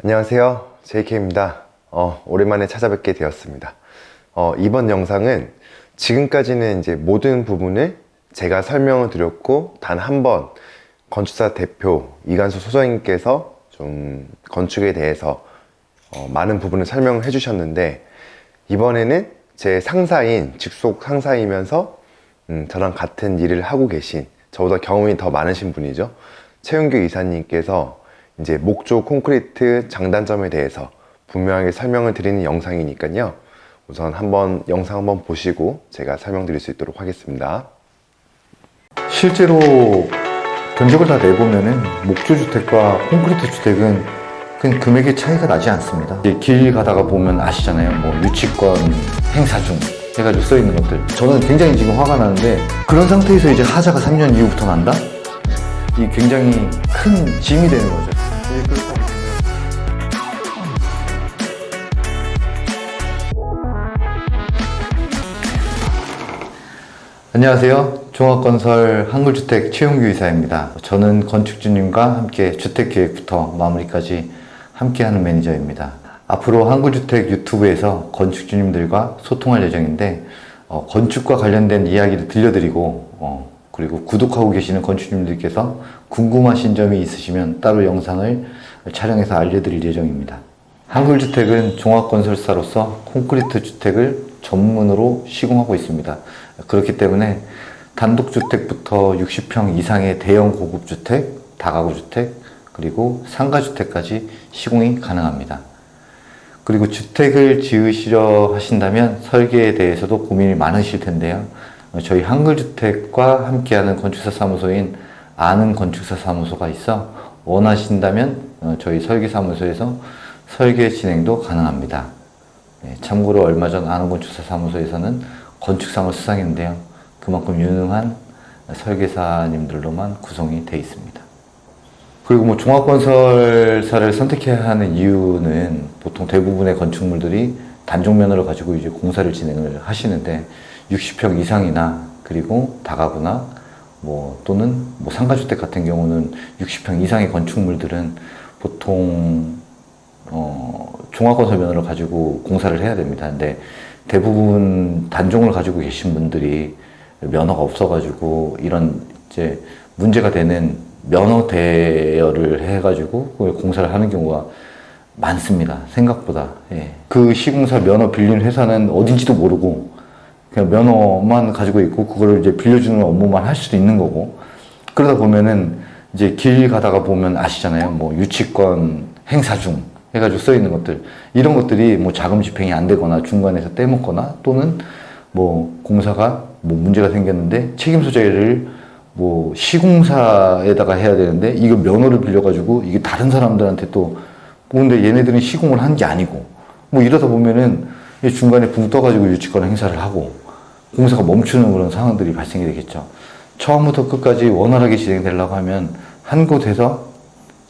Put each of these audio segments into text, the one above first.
안녕하세요. JK입니다. 어, 오랜만에 찾아뵙게 되었습니다. 어, 이번 영상은 지금까지는 이제 모든 부분을 제가 설명을 드렸고, 단 한 번 건축사 대표 이간수 소장님께서 좀 건축에 대해서 어, 많은 부분을 설명을 해주셨는데, 이번에는 제 상사인, 직속 상사이면서 음, 저랑 같은 일을 하고 계신, 저보다 경험이 더 많으신 분이죠. 최윤규 이사님께서 이제 목조 콘크리트 장단점에 대해서 분명하게 설명을 드리는 영상이니까요. 우선 한번 영상 한번 보시고 제가 설명드릴 수 있도록 하겠습니다. 실제로 견적을 다 내보면은 목조 주택과 콘크리트 주택은 그냥 금액의 차이가 나지 않습니다. 이제 길 가다가 보면 아시잖아요. 뭐 유치권 행사 중 해가지고 써 있는 것들. 저는 굉장히 지금 화가 나는데 그런 상태에서 이제 하자가 3년 이후부터 난다? 이 굉장히 큰 짐이 되는 거죠. 안녕하세요. 종합건설 한글주택 최용규 이사입니다. 저는 건축주님과 함께 주택계획부터 마무리까지 함께하는 매니저입니다. 앞으로 한글주택 유튜브에서 건축주님들과 소통할 예정인데 어, 건축과 관련된 이야기를 들려드리고 어, 그리고 구독하고 계시는 건축주님들께서 궁금하신 점이 있으시면 따로 영상을 촬영해서 알려드릴 예정입니다. 한글주택은 종합건설사로서 콘크리트 주택을 전문으로 시공하고 있습니다. 그렇기 때문에 단독주택부터 60평 이상의 대형 고급주택, 다가구주택, 그리고 상가주택까지 시공이 가능합니다. 그리고 주택을 지으시려 하신다면 설계에 대해서도 고민이 많으실 텐데요. 어, 저희 한글주택과 함께하는 건축사 사무소인 아는 건축사 사무소가 있어 원하신다면 어, 저희 설계사무소에서 설계 진행도 가능합니다. 네, 참고로 얼마 전 아는 건축사 사무소에서는 건축상을 수상했는데요. 그만큼 유능한 설계사님들로만 구성이 되어 있습니다. 그리고 뭐 종합건설사를 선택해야 하는 이유는 보통 대부분의 건축물들이 단종 면허를 가지고 이제 공사를 진행을 하시는데 60평 이상이나 그리고 다가구나 뭐 또는 뭐 상가주택 같은 경우는 60평 이상의 건축물들은 보통 어, 종합건설 면허를 가지고 공사를 해야 됩니다. 근데 대부분 단종을 가지고 계신 분들이 면허가 없어가지고 이런 이제 문제가 되는 면허 대여를 해가지고 공사를 하는 경우가 많습니다. 생각보다. 예. 그 시공사 면허 빌린 회사는 어딘지도 모르고 그냥 면허만 가지고 있고 그거를 이제 빌려주는 업무만 할 수도 있는 거고 그러다 보면은 이제 길 가다가 보면 아시잖아요. 뭐 유치권 행사 중 해가지고 써 있는 것들 이런 것들이 뭐 자금 집행이 안 되거나 중간에서 떼먹거나 또는 뭐 공사가 뭐 문제가 생겼는데 책임 소재를 뭐 시공사에다가 해야 되는데 이거 면허를 빌려가지고 이게 다른 사람들한테 또 근데 얘네들은 시공을 한 게 아니고 뭐 이러다 보면은 이 중간에 붕 떠가지고 유치권 행사를 하고 공사가 멈추는 그런 상황들이 발생이 되겠죠. 처음부터 끝까지 원활하게 진행되려고 하면 한 곳에서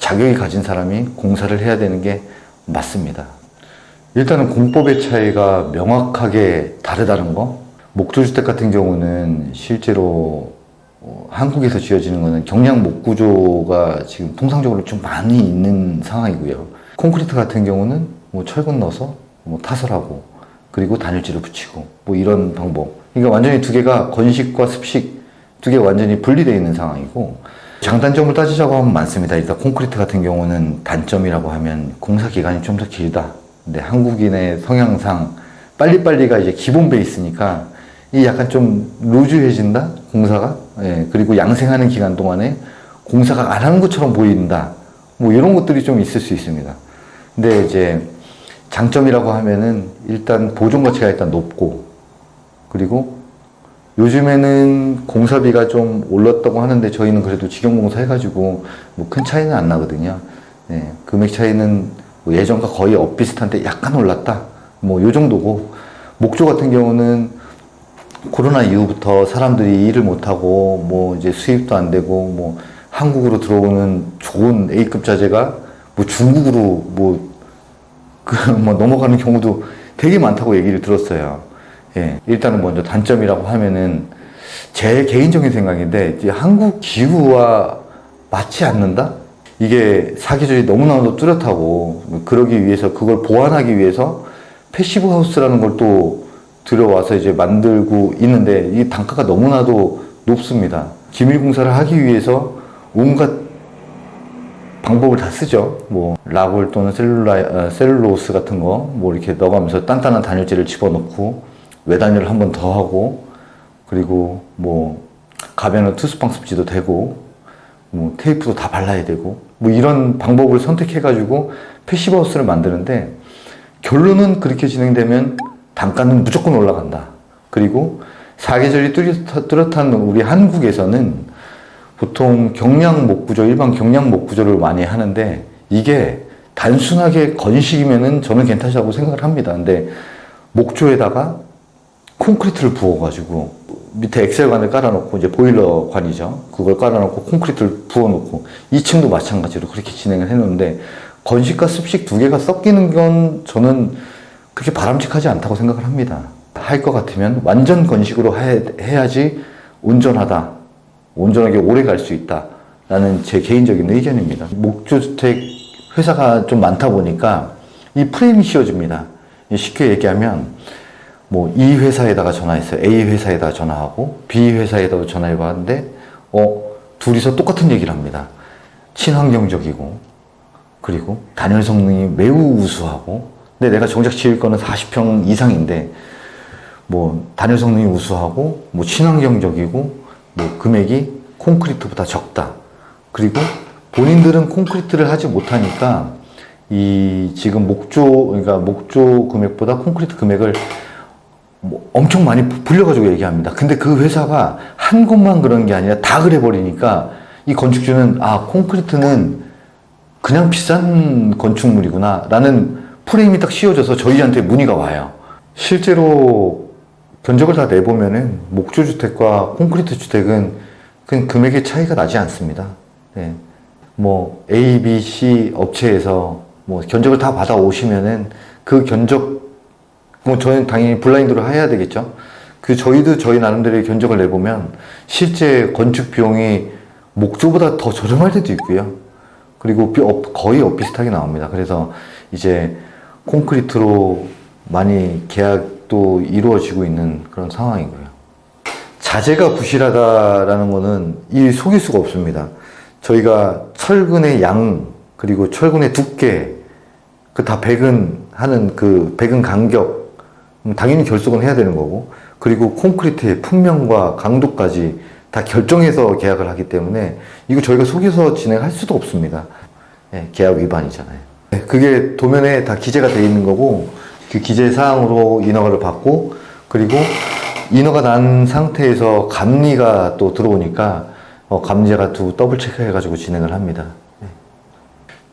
자격이 가진 사람이 공사를 해야 되는 게 맞습니다. 일단은 공법의 차이가 명확하게 다르다는 거. 목조주택 같은 경우는 실제로 어, 한국에서 지어지는 거는 경량 목구조가 지금 통상적으로 좀 많이 있는 상황이고요. 콘크리트 같은 경우는 뭐 철근 넣어서 뭐 타설하고 그리고 단열재를 붙이고 뭐 이런 방법. 그러니까 완전히 두 개가 건식과 습식 두 개가 완전히 분리되어 있는 상황이고 장단점을 따지자고 하면 많습니다. 일단 콘크리트 같은 경우는 단점이라고 하면 공사 기간이 좀 더 길다. 근데 한국인의 성향상 빨리빨리가 이제 기본 베이스니까 이 약간 좀 루즈해진다 공사가 예, 그리고 양생하는 기간 동안에 공사가 안 하는 것처럼 보인다 뭐 이런 것들이 좀 있을 수 있습니다 근데 이제 장점이라고 하면은 일단 보존 가치가 일단 높고 그리고 요즘에는 공사비가 좀 올랐다고 하는데 저희는 그래도 직영공사 해가지고 뭐 큰 차이는 안 나거든요. 예, 금액 차이는 뭐 예전과 거의 엇비슷한데 약간 올랐다. 뭐 요 정도고. 목조 같은 경우는 코로나 이후부터 사람들이 일을 못하고 뭐 이제 수입도 안 되고 뭐 한국으로 들어오는 좋은 A급 자재가 뭐 중국으로 뭐 그 뭐 넘어가는 경우도 되게 많다고 얘기를 들었어요. 예. 일단은 먼저 단점이라고 하면은 제 개인적인 생각인데 이제 한국 기후와 맞지 않는다? 이게 사계절이 너무나도 뚜렷하고 그러기 위해서 그걸 보완하기 위해서 패시브 하우스라는 걸 또 들어와서 이제 만들고 있는데 이 단가가 너무나도 높습니다. 기밀 공사를 하기 위해서 온갖 방법을 다 쓰죠. 뭐 라골 또는 셀룰라 어, 셀룰로스 같은 거 뭐 이렇게 넣어가면서 단단한 단열재를 집어넣고 외단열을 한번 더 하고 그리고 뭐 가변은 투스방 습지도 되고 뭐 테이프도 다 발라야 되고 뭐 이런 방법을 선택해가지고 패시브하우스를 만드는데 결론은 그렇게 진행되면 단가는 무조건 올라간다. 그리고 사계절이 뚜렷- 뚜렷한 우리 한국에서는 보통 경량 목구조, 일반 경량 목구조를 많이 하는데 이게 단순하게 건식이면은 저는 괜찮다고 생각을 합니다. 근데 목조에다가 콘크리트를 부어가지고 밑에 엑셀관을 깔아놓고 이제 보일러관이죠. 그걸 깔아놓고 콘크리트를 부어놓고 2층도 마찬가지로 그렇게 진행을 해놓는데 건식과 습식 두 개가 섞이는 건 저는 그렇게 바람직하지 않다고 생각을 합니다. 할 것 같으면 완전 건식으로 해, 해야지 온전하다. 온전하게 오래 갈 수 있다. 라는 제 개인적인 의견입니다. 목조주택 회사가 좀 많다 보니까 이 프레임이 씌워집니다. 쉽게 얘기하면 뭐 이 회사에다가 전화했어요. A 회사에다가 전화하고 B 회사에다가 전화해봤는데 어 둘이서 똑같은 얘기를 합니다. 친환경적이고 그리고 단열 성능이 매우 우수하고 근데 내가 정작 지을 거는 40평 이상인데 뭐 단열 성능이 우수하고 뭐 친환경적이고 뭐 금액이 콘크리트보다 적다. 그리고 본인들은 콘크리트를 하지 못하니까 이 지금 목조 그러니까 목조 금액보다 콘크리트 금액을 뭐 엄청 많이 불려가지고 얘기합니다. 근데 그 회사가 한 곳만 그런 게 아니라 다 그래 버리니까 이 건축주는 아 콘크리트는 그냥 비싼 건축물이구나 라는 프레임이 딱 씌워져서 저희한테 문의가 와요. 실제로 견적을 다 내보면은 목조 주택과 콘크리트 주택은 그 금액의 차이가 나지 않습니다. 네. 뭐 A, B, C 업체에서 뭐 견적을 다 받아 오시면은 그 견적 뭐 저희는 당연히 블라인드로 해야 되겠죠. 그 저희도 저희 나름대로의 견적을 내보면 실제 건축 비용이 목조보다 더 저렴할 때도 있고요. 그리고 거의 엇비슷하게 나옵니다. 그래서 이제 콘크리트로 많이 계약도 이루어지고 있는 그런 상황이고요. 자재가 부실하다라는 거는 이 속일 수가 없습니다. 저희가 철근의 양 그리고 철근의 두께 그 다 배근 하는 그 배근 간격 음, 당연히 결속은 해야 되는 거고 그리고 콘크리트의 품명과 강도까지 다 결정해서 계약을 하기 때문에 이거 저희가 속여서 진행할 수도 없습니다. 예, 계약 위반이잖아요. 네, 그게 도면에 다 기재가 되어 있는 거고 그 기재 사항으로 인허가를 받고 그리고 인허가 난 상태에서 감리가 또 들어오니까 어, 감리자가 또 더블 체크해가지고 진행을 합니다. 네.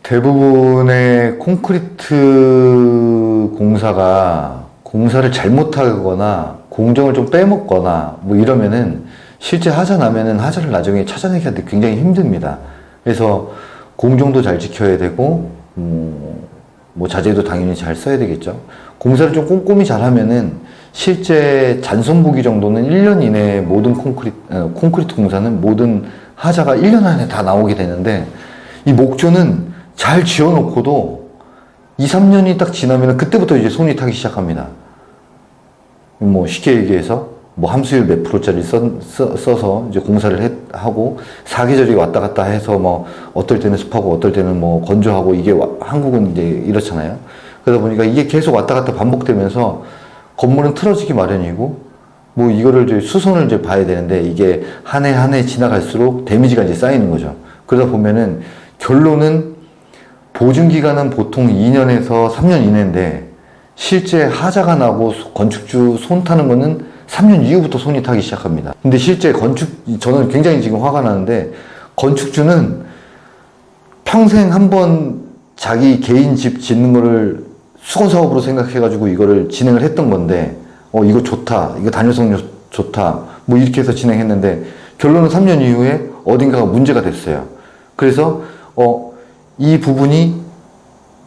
대부분의 콘크리트 공사가 공사를 잘못하거나 공정을 좀 빼먹거나 뭐 이러면은 실제 하자 나면은 하자를 나중에 찾아내기가 굉장히 힘듭니다. 그래서 공정도 잘 지켜야 되고 음, 뭐 자재도 당연히 잘 써야 되겠죠. 공사를 좀 꼼꼼히 잘 하면은 실제 잔손 보기 정도는 1년 이내에 모든 콘크리트, 어, 콘크리트 공사는 모든 하자가 1년 안에 다 나오게 되는데 이 목조는 잘 지어놓고도 2, 3년이 딱 지나면 그때부터 이제 손이 타기 시작합니다. 뭐 쉽게 얘기해서 뭐 함수율 몇 프로짜리 써, 서 이제 공사를 해- 하고 사계절이 왔다 갔다 해서 뭐 어떨 때는 습하고 어떨 때는 뭐 건조하고 이게 와- 한국은 이제 이렇잖아요. 그러다 보니까 이게 계속 왔다 갔다 반복되면서 건물은 틀어지기 마련이고 뭐 이거를 이제 수선을 이제 봐야 되는데 이게 한 해 한 해 지나갈수록 데미지가 이제 쌓이는 거죠. 그러다 보면은 결론은 보증 기간은 보통 2년에서 3년 이내인데 실제 하자가 나고 소- 건축주 손 타는 거는 3년 이후부터 손이 타기 시작합니다. 근데 실제 건축 저는 굉장히 지금 화가 나는데 건축주는 평생 한 번 자기 개인 집 짓는 거를 수건 사업으로 생각해가지고 이거를 진행을 했던 건데 어 이거 좋다 이거 단열성 좋다 뭐 이렇게 해서 진행했는데 결론은 3년 이후에 어딘가가 문제가 됐어요. 그래서 어 이 부분이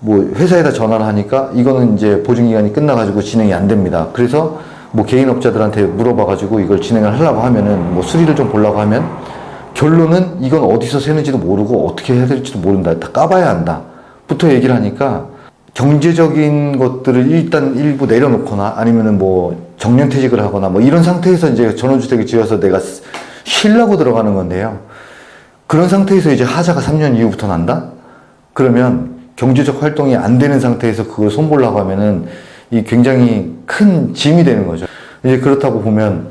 뭐 회사에다 전화를 하니까 이거는 이제 보증 기간이 끝나가지고 진행이 안 됩니다. 그래서 뭐 개인 업자들한테 물어봐가지고 이걸 진행을 하려고 하면은 뭐 수리를 좀 보려고 하면 결론은 이건 어디서 새는지도 모르고 어떻게 해야 될지도 모른다. 다 까봐야 한다. 부터 얘기를 하니까 경제적인 것들을 일단 일부 내려놓거나 아니면은 뭐 정년퇴직을 하거나 뭐 이런 상태에서 이제 전원주택을 지어서 내가 쓰- 쉬려고 들어가는 건데요. 그런 상태에서 이제 하자가 3년 이후부터 난다? 그러면 경제적 활동이 안 되는 상태에서 그걸 손보려고 하면은 이 굉장히 큰 짐이 되는 거죠. 이제 그렇다고 보면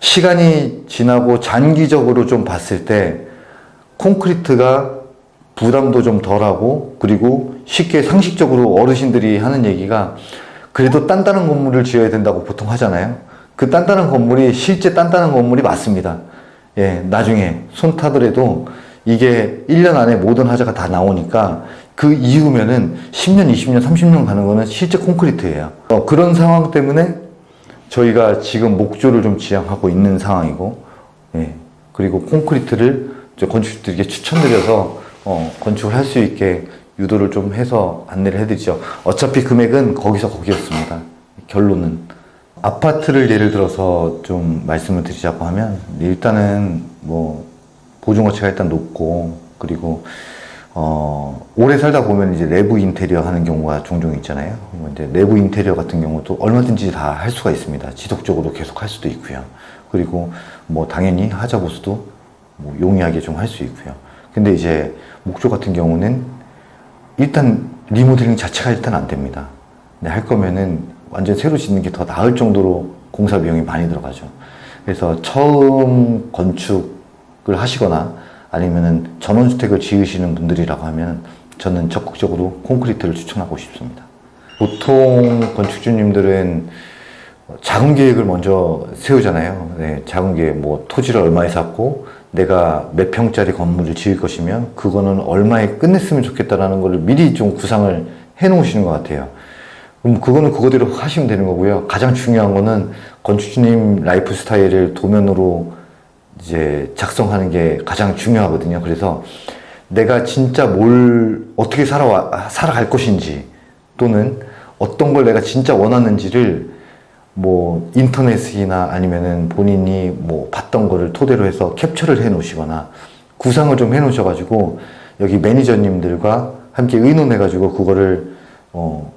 시간이 지나고 장기적으로 좀 봤을 때 콘크리트가 부담도 좀 덜하고 그리고 쉽게 상식적으로 어르신들이 하는 얘기가 그래도 단단한 건물을 지어야 된다고 보통 하잖아요. 그 단단한 건물이 실제 단단한 건물이 맞습니다. 예, 나중에 손 타더라도 이게 1년 안에 모든 하자가 다 나오니까 그 이후면은 10년, 20년, 30년 가는 거는 실제 콘크리트예요. 어, 그런 상황 때문에 저희가 지금 목조를 좀 지향하고 있는 상황이고, 예, 그리고 콘크리트를 건축주들에게 추천드려서 어, 건축을 할 수 있게 유도를 좀 해서 안내를 해드리죠. 어차피 금액은 거기서 거기였습니다. 결론은. 아파트를 예를 들어서 좀 말씀을 드리자고 하면 일단은 뭐 보증어치가 일단 높고 그리고 어 오래 살다 보면 이제 내부 인테리어 하는 경우가 종종 있잖아요. 뭐 이제 내부 인테리어 같은 경우도 얼마든지 다 할 수가 있습니다. 지속적으로 계속 할 수도 있고요. 그리고 뭐 당연히 하자 보수도 뭐 용이하게 좀 할 수 있고요. 근데 이제 목조 같은 경우는 일단 리모델링 자체가 일단 안 됩니다. 할 거면은 완전 새로 짓는 게 더 나을 정도로 공사 비용이 많이 들어가죠. 그래서 처음 건축 을 하시거나 아니면은 전원주택을 지으시는 분들이라고 하면 저는 적극적으로 콘크리트를 추천하고 싶습니다. 보통 건축주님들은 자금 계획을 먼저 세우잖아요. 네, 자금 계획, 뭐 토지를 얼마에 샀고 내가 몇 평짜리 건물을 지을 것이면 그거는 얼마에 끝냈으면 좋겠다라는 거를 미리 좀 구상을 해 놓으시는 것 같아요. 그럼 그거는 그거대로 하시면 되는 거고요. 가장 중요한 거는 건축주님 라이프 스타일을 도면으로 이제 작성하는 게 가장 중요하거든요. 그래서 내가 진짜 뭘 어떻게 살아와 살아갈 것인지 또는 어떤 걸 내가 진짜 원하는지를 뭐 인터넷이나 아니면은 본인이 뭐 봤던 거를 토대로 해서 캡처를 해 놓으시거나 구상을 좀 해 놓으셔 가지고 여기 매니저님들과 함께 의논해 가지고 그거를 어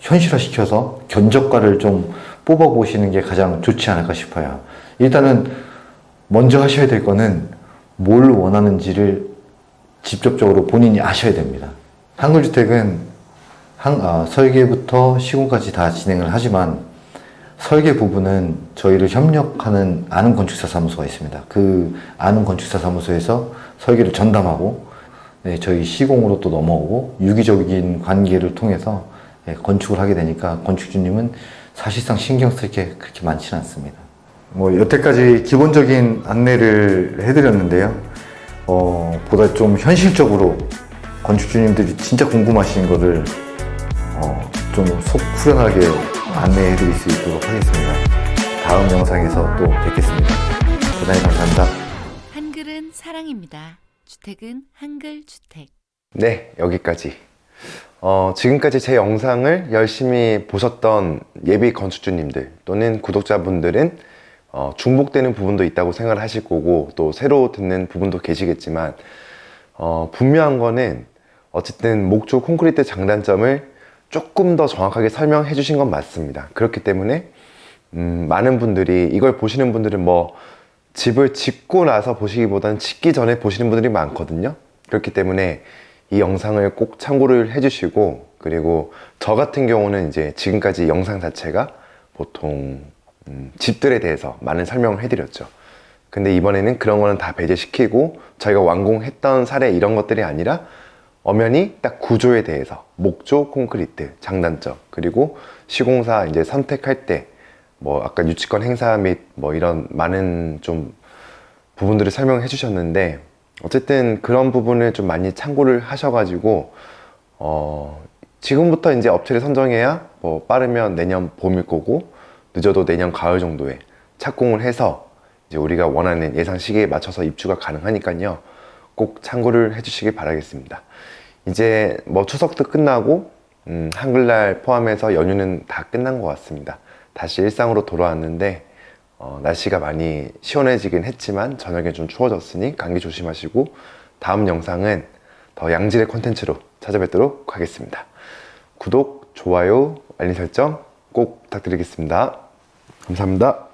현실화 시켜서 견적가를 좀 뽑아 보시는 게 가장 좋지 않을까 싶어요. 일단은 먼저 하셔야 될 거는 뭘 원하는지를 직접적으로 본인이 아셔야 됩니다. 한글주택은 한, 아, 설계부터 시공까지 다 진행을 하지만 설계 부분은 저희를 협력하는 아는 건축사 사무소가 있습니다. 그 아는 건축사 사무소에서 설계를 전담하고 네, 저희 시공으로 또 넘어오고 유기적인 관계를 통해서 네, 건축을 하게 되니까 건축주님은 사실상 신경 쓸 게 그렇게 많지는 않습니다. 뭐 여태까지 기본적인 안내를 해드렸는데요. 어, 보다 좀 현실적으로 건축주님들이 진짜 궁금하신 거를 어, 좀속 후련하게 안내해 드릴 수 있도록 하겠습니다. 다음 영상에서 또 뵙겠습니다. 대단히 감사합니다. 한글은 사랑입니다. 주택은 한글 주택. 네, 여기까지. 어, 지금까지 제 영상을 열심히 보셨던 예비 건축주님들 또는 구독자분들은 어, 중복되는 부분도 있다고 생각을 하실 거고 또 새로 듣는 부분도 계시겠지만 어, 분명한 거는 어쨌든 목조 콘크리트 장단점을 조금 더 정확하게 설명해 주신 건 맞습니다. 그렇기 때문에 음, 많은 분들이 이걸 보시는 분들은 뭐 집을 짓고 나서 보시기보다는 짓기 전에 보시는 분들이 많거든요. 그렇기 때문에 이 영상을 꼭 참고를 해주시고 그리고 저 같은 경우는 이제 지금까지 영상 자체가 보통 음, 집들에 대해서 많은 설명을 해드렸죠. 근데 이번에는 그런 거는 다 배제시키고 저희가 완공했던 사례 이런 것들이 아니라 엄연히 딱 구조에 대해서 목조, 콘크리트, 장단점 그리고 시공사 이제 선택할 때 뭐 아까 유치권 행사 및 뭐 이런 많은 좀 부분들을 설명해 주셨는데 어쨌든 그런 부분을 좀 많이 참고를 하셔가지고 어 지금부터 이제 업체를 선정해야 뭐 빠르면 내년 봄일 거고 늦어도 내년 가을 정도에 착공을 해서 이제 우리가 원하는 예상 시기에 맞춰서 입주가 가능하니까요 꼭 참고를 해주시길 바라겠습니다. 이제 뭐 추석도 끝나고 음, 한글날 포함해서 연휴는 다 끝난 것 같습니다. 다시 일상으로 돌아왔는데 어, 날씨가 많이 시원해지긴 했지만 저녁에 좀 추워졌으니 감기 조심하시고 다음 영상은 더 양질의 콘텐츠로 찾아뵙도록 하겠습니다. 구독, 좋아요, 알림 설정 꼭 부탁드리겠습니다. 감사합니다.